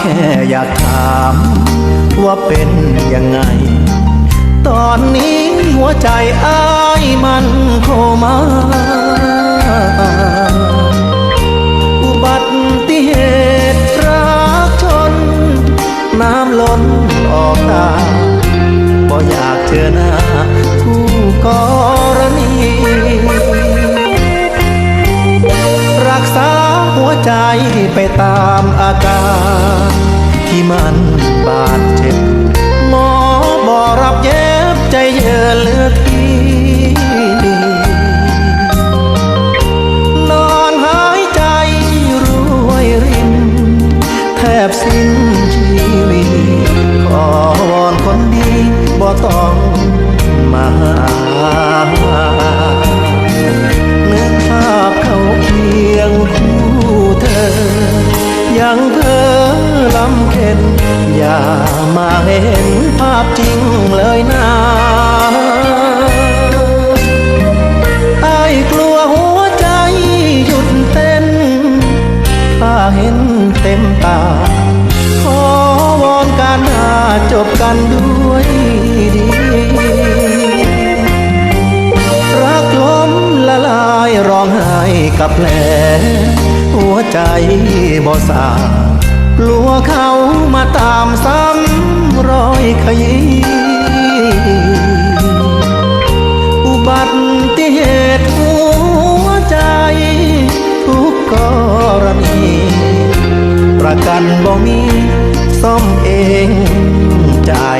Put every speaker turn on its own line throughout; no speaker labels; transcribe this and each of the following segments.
แค่อยากถาม ว่าเป็นยังไง ตอนนี้หัวใจอ้ายมันโคมาอุบัติเหตุรักชน น้ำล้นออกตาบ่อยากเจอหน้าคู่กรณีรักษาหัวใจไปตามาการที่มันบาดเจ็บ หมอบอกรับเย็บใจเยือเลือทีนอนหายใจรวยริน แทบสิ้นชีวิตขอวอนคนดีบ่ต้องมา อย่ามาเห็นภาพจริงเลยนะไอ้กลัวหัวใจหยุดเต้น ถ้าเห็นเต็มตา ขอวอนการหาจบกันด้วยดีรักล้มละลายร้องไห้กับแผลหัวใจบ่สา ลัวเขามาตามซ้ำรอยขยี้อุบัติเหตุหัวใจ ทุกกรณี ประกันบ่มีซ่อมเองจ่าย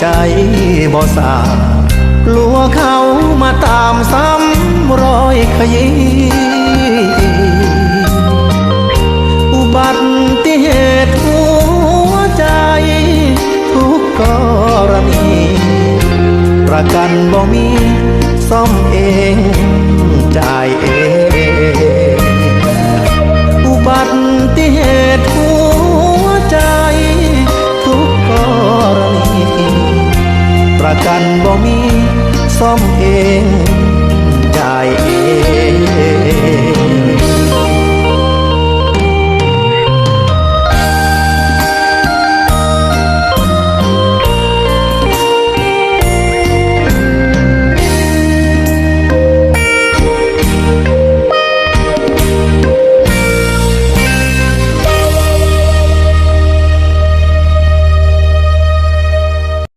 ใจบ่สากลัวเขามาตามซ้ำรอยขยี้อุบัติเหตุหัวใจ ทุกกรณี ประกันบ่มีซ่อมเอง บ่มีซ่อมเอง